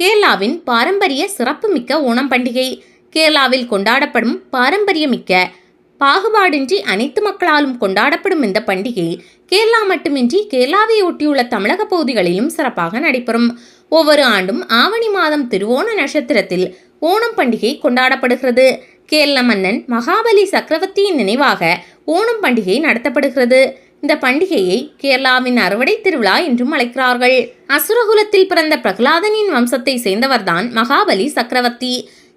கேரளாவின் பாரம்பரிய சிறப்புமிக்க ஓணம் பண்டிகை. கேரளாவில் கொண்டாடப்படும் பாரம்பரியமிக்க பாகுபாடின்றி அனைத்து மக்களாலும் கொண்டாடப்படும் இந்த பண்டிகை கேரளா மட்டுமின்றி கேரளாவை ஒட்டியுள்ள தமிழக பகுதிகளிலும் சிறப்பாக நடைபெறும். ஒவ்வொரு ஆண்டும் ஆவணி மாதம் திருவோண நட்சத்திரத்தில் ஓணம் பண்டிகை கொண்டாடப்படுகிறது. கேரள மன்னன் மகாபலி சக்கரவர்த்தியின் நினைவாக ஓணம் பண்டிகை நடத்தப்படுகிறது. இந்த பண்டிகையை கேரளாவின் அறுவடை திருவிழா என்றும் அழைக்கிறார்கள். அசுரகுலத்தில் பிறந்த பிரகலாதனின் வம்சத்தை சேர்ந்தவர்தான் மகாபலி சக்கரவர்த்தி.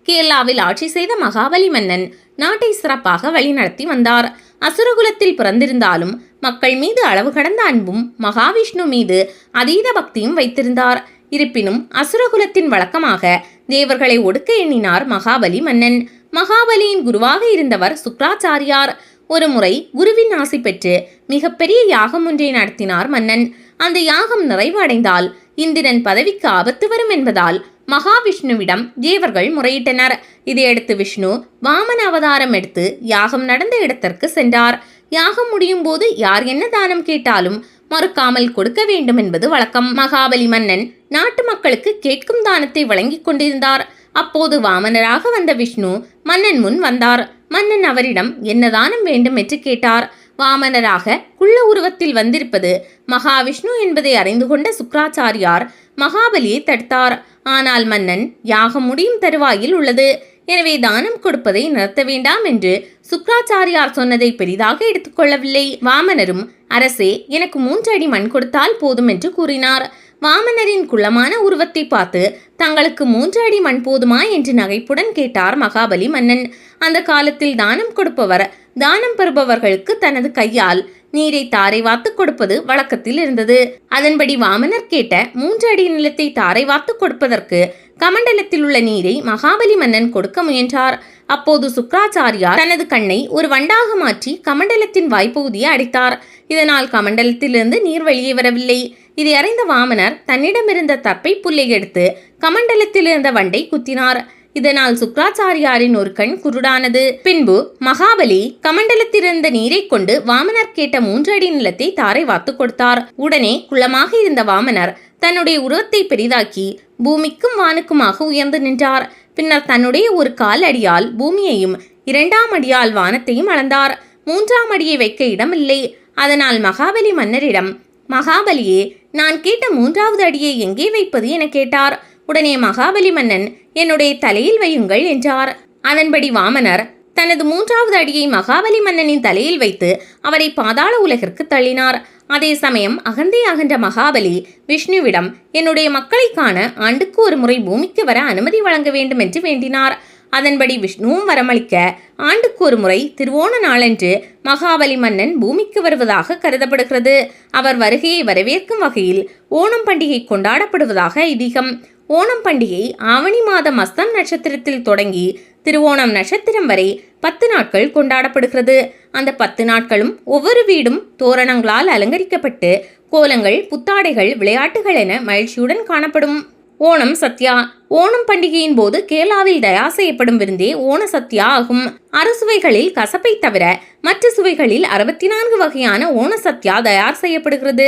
கேரளாவில் ஆட்சி செய்த மகாபலி மன்னன் நாட்டை சிறப்பாக வழிநடத்தி வந்தார். அசுரகுலத்தில் பிறந்திருந்தாலும் மக்கள் மீது அளவு கடந்த அன்பும் மகாவிஷ்ணு மீது அதீத பக்தியும் வைத்திருந்தார். இருப்பினும் அசுரகுலத்தின் வழக்கமாக தேவர்களை ஒடுக்க எண்ணினார் மகாபலி மன்னன். மகாபலியின் குருவாக இருந்தவர் சுக்ராச்சாரியார். ஒரு முறை குருவின் ஆசை பெற்று மிகப்பெரிய யாகம் ஒன்றை நடத்தினார் மன்னன். அந்த யாகம் நிறைவடைந்தால் இந்திரன் பதவிக்கு ஆபத்து வரும் என்பதால் மகாவிஷ்ணுவிடம் தேவர்கள் முறையிட்டனர். இதையடுத்து விஷ்ணு வாமன அவதாரம் எடுத்து யாகம் நடந்த இடத்திற்கு சென்றார். யாகம் முடியும் போது யார் என்ன தானம் கேட்டாலும் மறுக்காமல் கொடுக்க வேண்டும் என்பது வழக்கம். மகாபலி மன்னன் நாட்டு மக்களுக்கு கேட்கும் தானத்தை வழங்கிக் கொண்டிருந்தார். அப்போது வாமனராக வந்த விஷ்ணு மன்னன் முன் வந்தார். மன்னன் அவரிடம் என்ன தானம் வேண்டும் என்று கேட்டார். வாமனராக குள்ள உருவத்தில் வந்திருப்பது மகாவிஷ்ணு என்பதை அறிந்து கொண்ட சுக்ராச்சாரியார் மகாபலியை தடுத்தார். ஆனால் மன்னன் யாகம் முடியும் தருவாயில் உள்ளது. எனவே தானம் கொடுப்பதை நிறுத்த வேண்டாம் என்று சுக்ராச்சாரியார் சொன்னதை பெரிதாக எடுத்துக்கொள்ளவில்லை வாமனரும் அரசே எனக்கு மூன்று அடி மண் கொடுத்தால் போதும் என்று கூறினார். வாமனரின் குள்ளமான உருவத்தை பார்த்து தங்களுக்கு மூன்று அடி மண் போதுமா? என்று நகைப்புடன் கேட்டார் மகாபலி மன்னன். அந்த காலத்தில் தானம் கொடுப்பவர் தானம் பெறுபவர்களுக்கு தனது கையால் நீரை தாரை வாத்து கொடுப்பது வழக்கத்தில் இருந்தது. அதன்படி வாமனர் கேட்ட மூன்று அடி நிலத்தை தாரை வாத்து கொடுப்பதற்கு கமண்டலத்தில் உள்ள நீரை மகாபலி மன்னன் கொடுக்க முயன்றார். அப்போது சுக்ராச்சாரியார் தனது கண்ணை ஒரு வண்டாக மாற்றி கமண்டலத்தின் வாய்ப்பகுதியை அடித்தார். இதனால் கமண்டலத்திலிருந்து நீர் வெளியே வரவில்லை. இதை அறிந்த வாமனர் தன்னிடமிருந்த தப்பை புல்லை எடுத்து கமண்டலத்தில் இருந்த வண்டை குத்தினார். இதனால் சுக்ராச்சாரியாரின் ஒரு கண் குருடானது. பின்பு மகாபலி கமண்டலத்திலிருந்த நீரை கொண்டு வாமனர் கேட்ட மூன்று அடி நிலத்தை தாரை வாத்து கொடுத்தார். உடனே குளமாக இருந்த வாமனர் தன்னுடைய உருவத்தை பெரிதாக்கி பூமிக்கும் வானுக்குமாக உயர்ந்து நின்றார். பின்னர் தன்னுடைய ஒரு கால் அடியால் பூமியையும் இரண்டாம் அடியால் வானத்தையும் அளந்தார். மூன்றாம் அடியை வைக்க இடமில்லை. அதனால் மகாபலி மன்னரிடம் மகாபலியே நான் கேட்ட மூன்றாவது அடியை எங்கே வைப்பது என கேட்டார். உடனே மகாபலி மன்னன் என்னுடைய தலையில் வையுங்கள் என்றார். அதன்படி வாமனர் தனது மூன்றாவது அடியை மகாபலி மன்னனின் தலையில் வைத்து அவரை பாதாள உலகிற்கு தள்ளினார். அதே சமயம் அகந்தை அகன்ற மகாபலி விஷ்ணுவிடம் என்னுடைய மக்களை காண ஆண்டுக்கு ஒரு முறை பூமிக்கு வர அனுமதி வழங்க வேண்டும் என்று வேண்டினார். அதன்படி விஷ்ணுவும் வரமளிக்க ஆண்டுக்கு ஒரு முறை திருவோண நாளன்று மகாபலி மன்னன் பூமிக்கு வருவதாக கருதப்படுகிறது. அவர் வருகையை வரவேற்கும் வகையில் ஓணம் பண்டிகை கொண்டாடப்படுவதாக ஐதீகம். ஓணம் பண்டிகை ஆவணி மாதம் அஸ்தம் நட்சத்திரத்தில் தொடங்கி திருவோணம் நட்சத்திரம் வரை பத்து நாட்கள் கொண்டாடப்படுகிறது. அந்த பத்து நாட்களும் ஒவ்வொரு வீடும் தோரணங்களால் அலங்கரிக்கப்பட்டு கோலங்கள் புத்தாடைகள் விளையாட்டுகள் என மகிழ்ச்சியுடன் காணப்படும். ஓணம் சத்யா. ஓணம் பண்டிகையின் போது கேரளாவில் தயார் செய்யப்படும் விருந்தே ஓண சத்யா ஆகும். அறுசுவைகளில் கசப்பை தவிர மற்ற சுவைகளில் அறுபத்தி நான்கு வகையான ஓண சத்யா தயார் செய்யப்படுகிறது.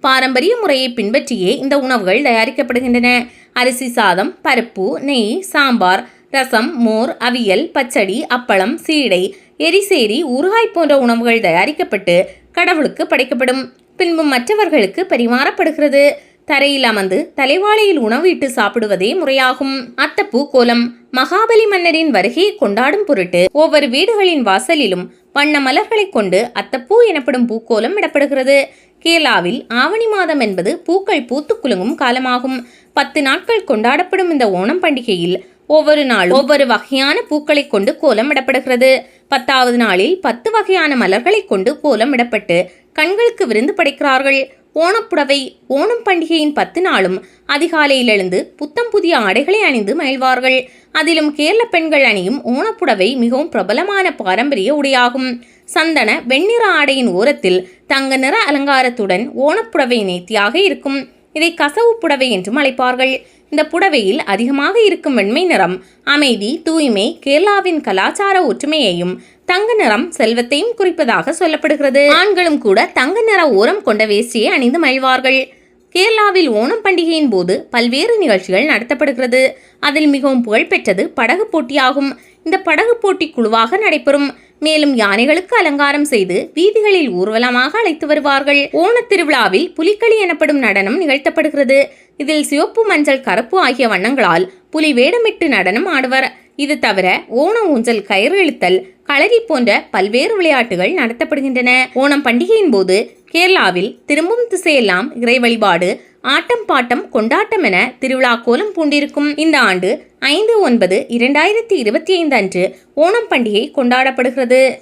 பாரம்பரிய முறையை பின்பற்றியே இந்த உணவுகள் தயாரிக்கப்படுகின்றன. அரிசி சாதம் பருப்பு நெய் சாம்பார் ரசம் மோர் அவியல் பச்சடி அப்பளம் சீடை எரிசேரி ஊறுகாய் போன்ற உணவுகள் தயாரிக்கப்பட்டு கடவுளுக்கு படைக்கப்படும். பின்பு மற்றவர்களுக்கு பரிமாறப்படுகிறது. தரையில் அமர்ந்து தலைவாழையில் உணவு இட்டு சாப்பிடுவதே முறையாகும். அத்தப்பூ கோலம் மகாபலி மன்னரின் வருகையை கொண்டாடும் பொருட்டு ஒவ்வொரு வீடுகளின் வாசலிலும் வண்ண மலர்களைக் கொண்டு அத்தப்பூ எனப்படும் பூக்கோலம் இடப்படுகிறது. கேரளாவில் ஆவணி மாதம் என்பது பூக்கள் பூத்து குலுங்கும் காலமாகும். பத்து நாட்கள் கொண்டாடப்படும் இந்த ஓணம் பண்டிகையில் ஒவ்வொரு நாளும் ஒவ்வொரு வகையான பூக்களை கொண்டு கோலம் இடப்படுகிறது. பத்தாவது நாளில் பத்து வகையான மலர்களை கொண்டு கோலம் இடப்பட்டு கண்களுக்கு விருந்து படைக்கிறார்கள். ஓணப்புடவை ஓணம் பண்டிகையின் பத்து நாளும் அதிகாலையில் எழுந்து புத்தம் புதிய ஆடைகளை அணிந்து மகிழ்வார்கள். அதிலும் கேரள பெண்கள் அணியும் ஓணப்புடவை மிகவும் பிரபலமான பாரம்பரிய உடையாகும். சந்தன வெண்ணிற ஆடையின் ஓரத்தில் தங்க நிற அலங்காரத்துடன் ஓணப்புடவை நேர்த்தியாக இருக்கும். இதை கசவு புடவை என்றும் அழைப்பார்கள். இந்த புடவையில் அதிகமாக இருக்கும் வெண்மை நிறம் அமைதி தூய்மை கேரளாவின் கலாச்சார ஒற்றுமையையும் தங்க நிறம் செல்வத்தையும் குறிப்பதாக சொல்லப்படுகிறது. ஆண்களும் கூட தங்க நிற ஓரம் கொண்ட வேஷ்டியை அணிந்து மகிழ்வார்கள். கேரளாவில் ஓணம் பண்டிகையின் போது பல்வேறு நிகழ்ச்சிகள் நடத்தப்படுகிறது. அதில் மிகவும் புகழ்பெற்றது படகு போட்டியாகும். இந்த படகு போட்டி குழுவாக நடைபெறும். மேலும் யானைகளுக்கு அலங்காரம் செய்து வீதிகளில் ஊர்வலமாக அழைத்து வருவார்கள். ஓணத் திருவிழாவில் புலிக்களி எனப்படும் நடனம் நிகழ்த்தப்படுகிறது. இதில் சிவப்பு மஞ்சள் கருப்பு ஆகிய வண்ணங்களால் புலி வேடமிட்டு நடனம் ஆடுவர். இது தவிர ஓண ஊஞ்சல் கயிறு இழுத்தல் களரி போன்ற பல்வேறு விளையாட்டுகள் நடத்தப்படுகின்றன. ஓணம் பண்டிகையின் போது கேரளாவில் திரும்பும் திசையெல்லாம் இறை வழிபாடு ஆட்டம் பாட்டம் கொண்டாட்டம் என திருவிழா கோலம் பூண்டிருக்கும். இந்த ஆண்டு ஐந்து ஒன்பது இரண்டாயிரத்தி இருபத்தி ஐந்து அன்று ஓணம் பண்டிகை கொண்டாடப்படுகிறது.